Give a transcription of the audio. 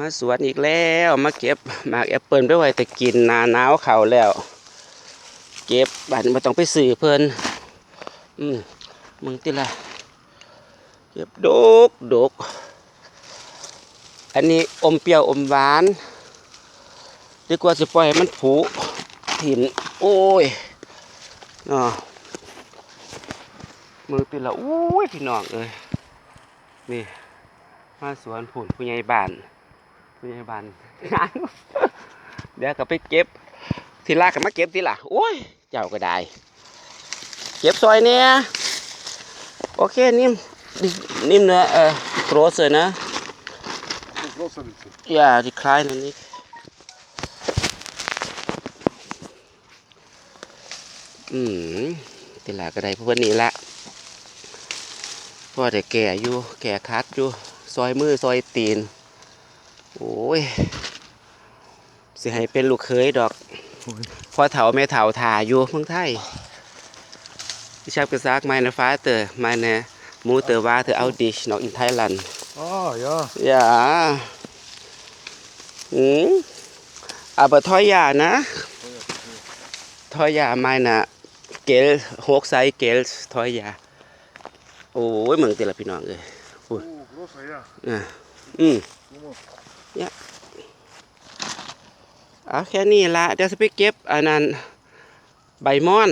มาสวนอีกแล้วมาเก็บหมากแอปเปิลไปไว้แต่กินหนาหนาวเขาแล้ว เก็บบัดมาต้องไปสื่อเพิ่นอืมมึงติละเก็บดกดกอันนี้อมเปรี้ยวอมหวานดีกว่าจะปล่อยมันผุถิ่นโอ้ยนาะมือติละอุ้ยพี่น้องเอ้ยนี่มาสวนผุนผู้ใหญ่บ้าน ผู้ใหญ่บ้านเดี๋ยวก็ไปเก็บ ทีลากกันมาเก็บทีละโอ้ย เจ้าก็ได้ เก็บซอยเนี่ยโอเคนิ่มนิ่มเนื้อเออโกรสเลยนะ Großer Witze. อย่าดีคลายนั่นนี่อืมทีละก็ได้เพราะวันนี้ละเพราะแต่แก่อยู่แก่คัดอยู่ซอยมือซอยตีนโอ้ยสิให้เป็นลูกเคยดอกพอเถาแม่เถาถาอยู่เมืองไทย Ich habe gesagt, meine Vater, meine Mutter warte auf dich noch in Thailand. Ah, ja. Ja. Hm. Aber teuer, ne? Teuer, meine Geld, Hochzeit Geld, teuer. โอ้ยเมืองเตละพี่น้องเลย Oh, großer, ja. อะอืม เนี่ยเอาแค่นี้ละเดี๋ยวจะไปเก็บอันนั้นใบมอน